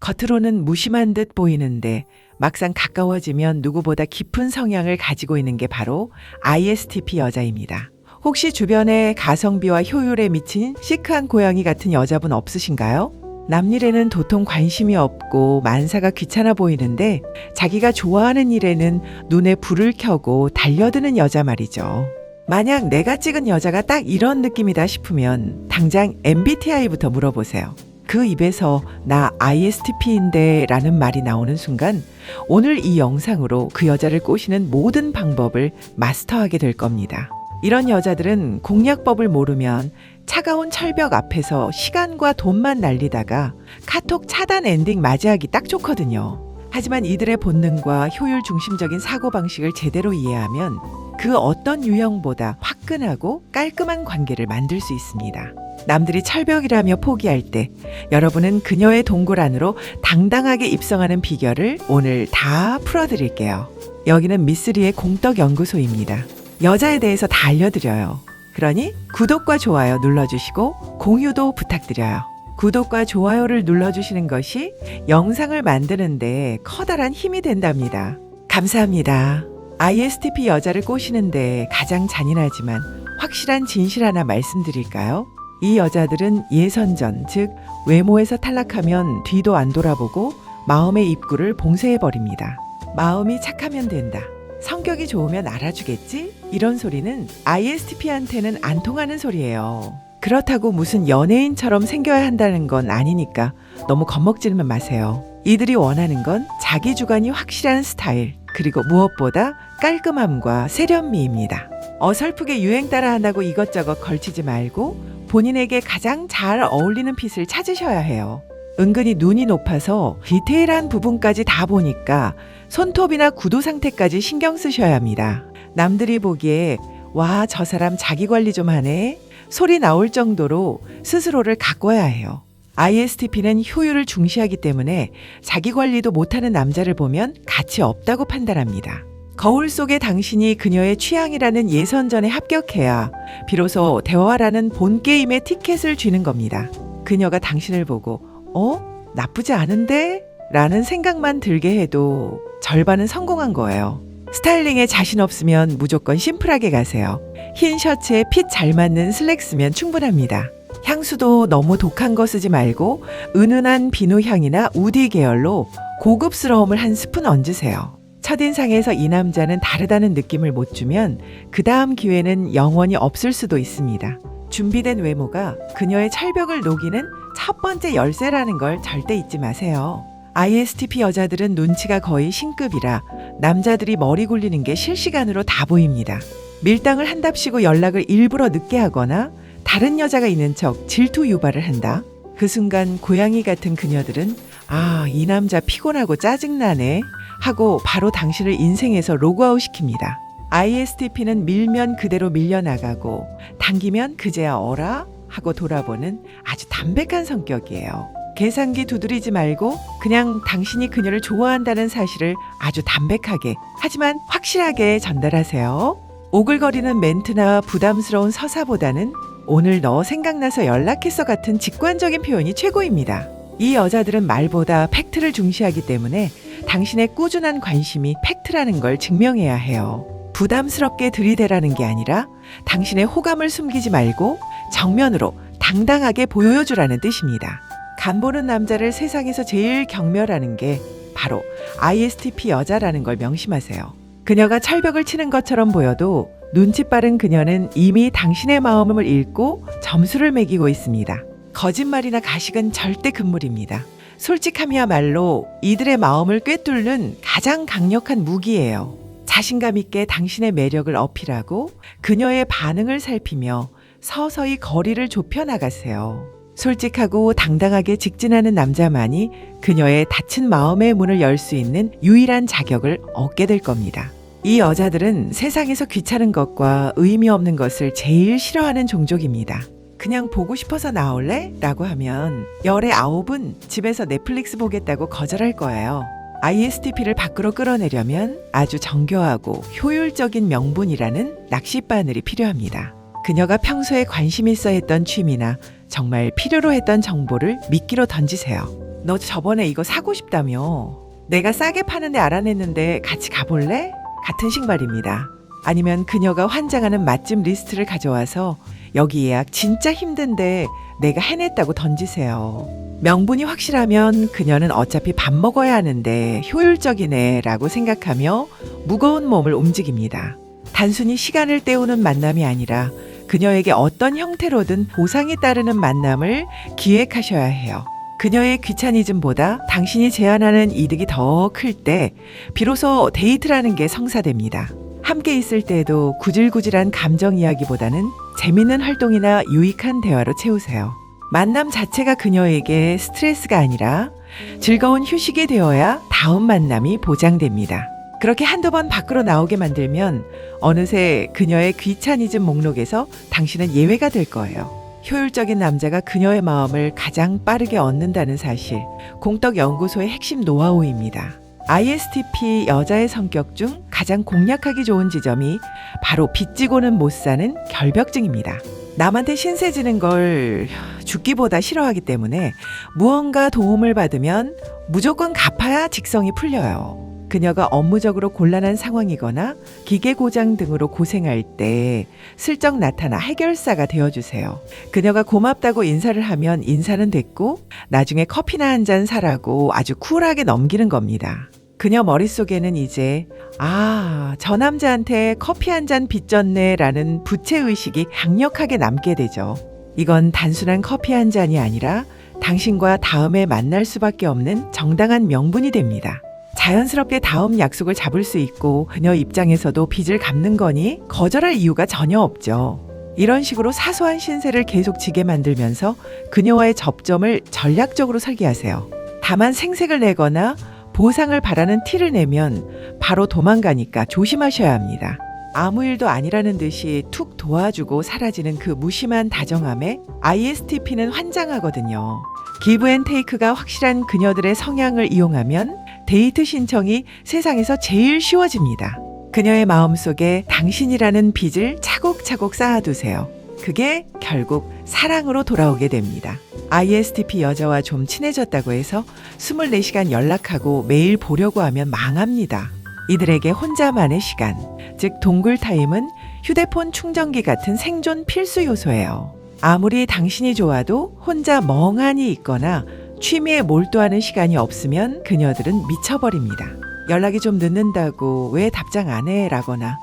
겉으로는 무심한 듯 보이는데 막상 가까워지면 누구보다 깊은 성향을 가지고 있는 게 바로 ISTP 여자입니다. 혹시 주변에 가성비와 효율에 미친 시크한 고양이 같은 여자분 없으신가요? 남일에는 도통 관심이 없고 만사가 귀찮아 보이는데 자기가 좋아하는 일에는 눈에 불을 켜고 달려드는 여자 말이죠. 만약 내가 찍은 여자가 딱 이런 느낌이다 싶으면 당장 MBTI부터 물어보세요. 그 입에서 나 ISTP인데 라는 말이 나오는 순간 오늘 이 영상으로 그 여자를 꼬시는 모든 방법을 마스터하게 될 겁니다. 이런 여자들은 공략법을 모르면 차가운 철벽 앞에서 시간과 돈만 날리다가 카톡 차단 엔딩 맞이하기 딱 좋거든요. 하지만 이들의 본능과 효율 중심적인 사고방식을 제대로 이해하면 그 어떤 유형보다 화끈하고 깔끔한 관계를 만들 수 있습니다. 남들이 철벽이라며 포기할 때 여러분은 그녀의 동굴 안으로 당당하게 입성하는 비결을 오늘 다 풀어드릴게요. 여기는 미쓰리의 공덕연구소입니다. 여자에 대해서 다 알려드려요. 그러니 구독과 좋아요 눌러주시고 공유도 부탁드려요. 구독과 좋아요를 눌러주시는 것이 영상을 만드는데 커다란 힘이 된답니다. 감사합니다. ISTP 여자를 꼬시는데 가장 잔인하지만 확실한 진실 하나 말씀드릴까요? 이 여자들은 예선전, 즉 외모에서 탈락하면 뒤도 안 돌아보고 마음의 입구를 봉쇄해버립니다. 마음이 착하면 된다. 성격이 좋으면 알아주겠지? 이런 소리는 ISTP한테는 안 통하는 소리예요. 그렇다고 무슨 연예인처럼 생겨야 한다는 건 아니니까 너무 겁먹지는 마세요. 이들이 원하는 건 자기 주관이 확실한 스타일, 그리고 무엇보다 깔끔함과 세련미입니다. 어설프게 유행 따라 한다고 이것저것 걸치지 말고 본인에게 가장 잘 어울리는 핏을 찾으셔야 해요. 은근히 눈이 높아서 디테일한 부분까지 다 보니까 손톱이나 구두 상태까지 신경 쓰셔야 합니다. 남들이 보기에 와, 저 사람 자기 관리 좀 하네. 소리 나올 정도로 스스로를 가꿔야 해요. ISTP는 효율을 중시하기 때문에 자기 관리도 못하는 남자를 보면 가치 없다고 판단합니다. 거울 속의 당신이 그녀의 취향이라는 예선전에 합격해야 비로소 대화라는 본 게임의 티켓을 쥐는 겁니다. 그녀가 당신을 보고, 어? 나쁘지 않은데? 라는 생각만 들게 해도 절반은 성공한 거예요. 스타일링에 자신 없으면 무조건 심플하게 가세요. 흰 셔츠에 핏 잘 맞는 슬랙 쓰면 충분합니다. 향수도 너무 독한 거 쓰지 말고 은은한 비누 향이나 우디 계열로 고급스러움을 한 스푼 얹으세요. 첫 인상에서 이 남자는 다르다는 느낌을 못 주면 그 다음 기회는 영원히 없을 수도 있습니다. 준비된 외모가 그녀의 철벽을 녹이는 첫 번째 열쇠라는 걸 절대 잊지 마세요. ISTP 여자들은 눈치가 거의 신급이라 남자들이 머리 굴리는 게 실시간으로 다 보입니다. 밀당을 한답시고 연락을 일부러 늦게 하거나 다른 여자가 있는 척 질투 유발을 한다. 그 순간 고양이 같은 그녀들은 아, 이 남자 피곤하고 짜증나네 하고 바로 당신을 인생에서 로그아웃 시킵니다. ISTP는 밀면 그대로 밀려나가고 당기면 그제야 어라 하고 돌아보는 아주 담백한 성격이에요. 계산기 두드리지 말고 그냥 당신이 그녀를 좋아한다는 사실을 아주 담백하게 하지만 확실하게 전달하세요. 오글거리는 멘트나 부담스러운 서사보다는 오늘 너 생각나서 연락했어 같은 직관적인 표현이 최고입니다. 이 여자들은 말보다 팩트를 중시하기 때문에 당신의 꾸준한 관심이 팩트라는 걸 증명해야 해요. 부담스럽게 들이대라는 게 아니라 당신의 호감을 숨기지 말고 정면으로 당당하게 보여주라는 뜻입니다. 간 보는 남자를 세상에서 제일 경멸하는 게 바로 ISTP 여자라는 걸 명심하세요. 그녀가 철벽을 치는 것처럼 보여도 눈치 빠른 그녀는 이미 당신의 마음을 읽고 점수를 매기고 있습니다. 거짓말이나 가식은 절대 금물입니다. 솔직함이야말로 이들의 마음을 꿰뚫는 가장 강력한 무기예요. 자신감 있게 당신의 매력을 어필하고 그녀의 반응을 살피며 서서히 거리를 좁혀 나가세요. 솔직하고 당당하게 직진하는 남자만이 그녀의 닫힌 마음의 문을 열 수 있는 유일한 자격을 얻게 될 겁니다. 이 여자들은 세상에서 귀찮은 것과 의미 없는 것을 제일 싫어하는 종족입니다. 그냥 보고 싶어서 나올래? 라고 하면 열의 아홉은 집에서 넷플릭스 보겠다고 거절할 거예요. ISTP를 밖으로 끌어내려면 아주 정교하고 효율적인 명분이라는 낚싯바늘이 필요합니다. 그녀가 평소에 관심 있어 했던 취미나 정말 필요로 했던 정보를 미끼로 던지세요. 너 저번에 이거 사고 싶다며. 내가 싸게 파는데 알아냈는데 같이 가볼래? 같은 신발입니다. 아니면 그녀가 환장하는 맛집 리스트를 가져와서 여기 예약 진짜 힘든데 내가 해냈다고 던지세요. 명분이 확실하면 그녀는 어차피 밥 먹어야 하는데 효율적이네 라고 생각하며 무거운 몸을 움직입니다. 단순히 시간을 때우는 만남이 아니라 그녀에게 어떤 형태로든 보상이 따르는 만남을 기획하셔야 해요. 그녀의 귀차니즘보다 당신이 제안하는 이득이 더 클 때 비로소 데이트라는 게 성사됩니다. 함께 있을 때도 구질구질한 감정 이야기보다는 재밌는 활동이나 유익한 대화로 채우세요. 만남 자체가 그녀에게 스트레스가 아니라 즐거운 휴식이 되어야 다음 만남이 보장됩니다. 그렇게 한두 번 밖으로 나오게 만들면 어느새 그녀의 귀차니즘 목록에서 당신은 예외가 될 거예요. 효율적인 남자가 그녀의 마음을 가장 빠르게 얻는다는 사실, 공덕 연구소의 핵심 노하우입니다. ISTP 여자의 성격 중 가장 공략하기 좋은 지점이 바로 빚지고는 못 사는 결벽증입니다. 남한테 신세 지는 걸 죽기보다 싫어하기 때문에 무언가 도움을 받으면 무조건 갚아야 직성이 풀려요. 그녀가 업무적으로 곤란한 상황이거나 기계 고장 등으로 고생할 때 슬쩍 나타나 해결사가 되어주세요. 그녀가 고맙다고 인사를 하면 인사는 됐고 나중에 커피나 한 잔 사라고 아주 쿨하게 넘기는 겁니다. 그녀 머릿속에는 이제 아, 저 남자한테 커피 한 잔 빚졌네 라는 부채의식이 강력하게 남게 되죠. 이건 단순한 커피 한 잔이 아니라 당신과 다음에 만날 수밖에 없는 정당한 명분이 됩니다. 자연스럽게 다음 약속을 잡을 수 있고 그녀 입장에서도 빚을 갚는 거니 거절할 이유가 전혀 없죠. 이런 식으로 사소한 신세를 계속 지게 만들면서 그녀와의 접점을 전략적으로 설계하세요. 다만 생색을 내거나 보상을 바라는 티를 내면 바로 도망가니까 조심하셔야 합니다. 아무 일도 아니라는 듯이 툭 도와주고 사라지는 그 무심한 다정함에 ISTP는 환장하거든요. 기브 앤 테이크가 확실한 그녀들의 성향을 이용하면 데이트 신청이 세상에서 제일 쉬워집니다. 그녀의 마음속에 당신이라는 빚을 차곡차곡 쌓아두세요. 그게 결국 사랑으로 돌아오게 됩니다. ISTP 여자와 좀 친해졌다고 해서 24시간 연락하고 매일 보려고 하면 망합니다. 이들에게 혼자만의 시간, 즉 동굴 타임은 휴대폰 충전기 같은 생존 필수 요소예요. 아무리 당신이 좋아도 혼자 멍하니 있거나 취미에 몰두하는 시간이 없으면 그녀들은 미쳐버립니다. 연락이 좀 늦는다고 왜 답장 안 해? 라거나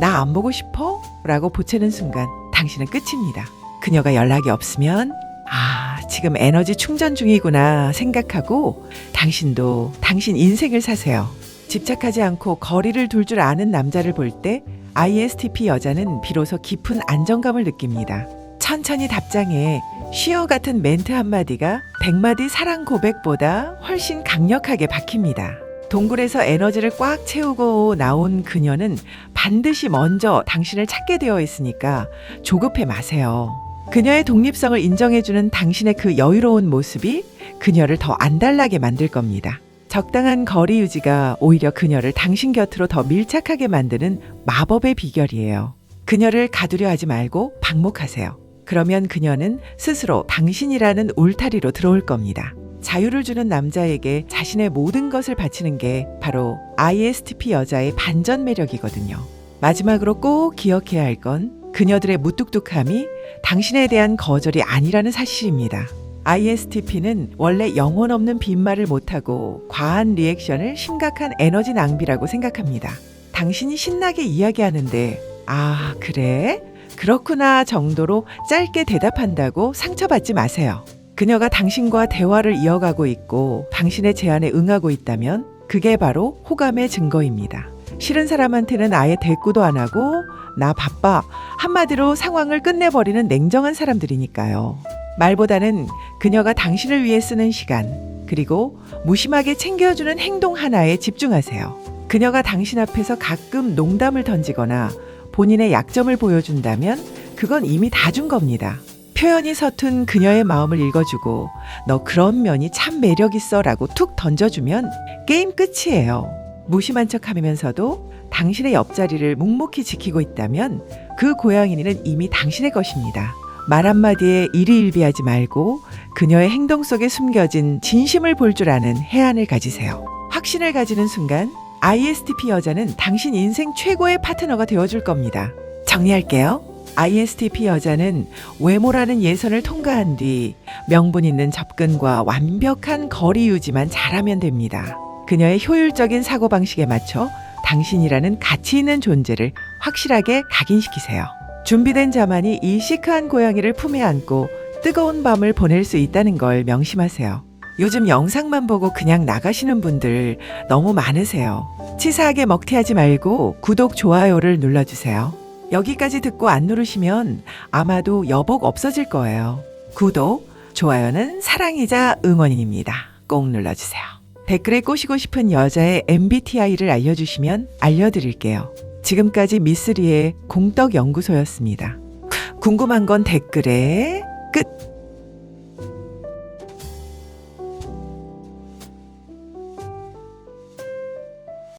나 안 보고 싶어? 라고 보채는 순간 당신은 끝입니다. 그녀가 연락이 없으면 아, 지금 에너지 충전 중이구나 생각하고 당신도 당신 인생을 사세요. 집착하지 않고 거리를 둘 줄 아는 남자를 볼 때 ISTP 여자는 비로소 깊은 안정감을 느낍니다. 천천히 답장해 쉬어 같은 멘트 한마디가 100마디 사랑 고백보다 훨씬 강력하게 박힙니다. 동굴에서 에너지를 꽉 채우고 나온 그녀는 반드시 먼저 당신을 찾게 되어 있으니까 조급해 마세요. 그녀의 독립성을 인정해주는 당신의 그 여유로운 모습이 그녀를 더 안달나게 만들 겁니다. 적당한 거리 유지가 오히려 그녀를 당신 곁으로 더 밀착하게 만드는 마법의 비결이에요. 그녀를 가두려 하지 말고 방목하세요. 그러면 그녀는 스스로 당신이라는 울타리로 들어올 겁니다. 자유를 주는 남자에게 자신의 모든 것을 바치는 게 바로 ISTP 여자의 반전 매력이거든요. 마지막으로 꼭 기억해야 할 건 그녀들의 무뚝뚝함이 당신에 대한 거절이 아니라는 사실입니다. ISTP는 원래 영혼 없는 빈말을 못하고 과한 리액션을 심각한 에너지 낭비라고 생각합니다. 당신이 신나게 이야기하는데, 아, 그래? 그렇구나 정도로 짧게 대답한다고 상처받지 마세요. 그녀가 당신과 대화를 이어가고 있고 당신의 제안에 응하고 있다면 그게 바로 호감의 증거입니다. 싫은 사람한테는 아예 대꾸도 안 하고 나 바빠 한마디로 상황을 끝내버리는 냉정한 사람들이니까요. 말보다는 그녀가 당신을 위해 쓰는 시간 그리고 무심하게 챙겨주는 행동 하나에 집중하세요. 그녀가 당신 앞에서 가끔 농담을 던지거나 본인의 약점을 보여준다면 그건 이미 다 준 겁니다. 표현이 서툰 그녀의 마음을 읽어주고 너 그런 면이 참 매력있어 라고 툭 던져주면 게임 끝이에요. 무심한 척 하면서도 당신의 옆자리를 묵묵히 지키고 있다면 그 고양이는 이미 당신의 것입니다. 말 한마디에 일희일비하지 말고 그녀의 행동 속에 숨겨진 진심을 볼 줄 아는 해안을 가지세요. 확신을 가지는 순간 ISTP 여자는 당신 인생 최고의 파트너가 되어줄 겁니다. 정리할게요. ISTP 여자는 외모라는 예선을 통과한 뒤 명분 있는 접근과 완벽한 거리 유지만 잘하면 됩니다. 그녀의 효율적인 사고방식에 맞춰 당신이라는 가치 있는 존재를 확실하게 각인시키세요. 준비된 자만이 이 시크한 고양이를 품에 안고 뜨거운 밤을 보낼 수 있다는 걸 명심하세요. 요즘 영상만 보고 그냥 나가시는 분들 너무 많으세요. 치사하게 먹튀하지 말고 구독, 좋아요를 눌러주세요. 여기까지 듣고 안 누르시면 아마도 여복 없어질 거예요. 구독, 좋아요는 사랑이자 응원입니다. 꼭 눌러주세요. 댓글에 꼬시고 싶은 여자의 MBTI를 알려주시면 알려드릴게요. 지금까지 미쓰리의 공덕연구소였습니다. 궁금한 건 댓글에 끝!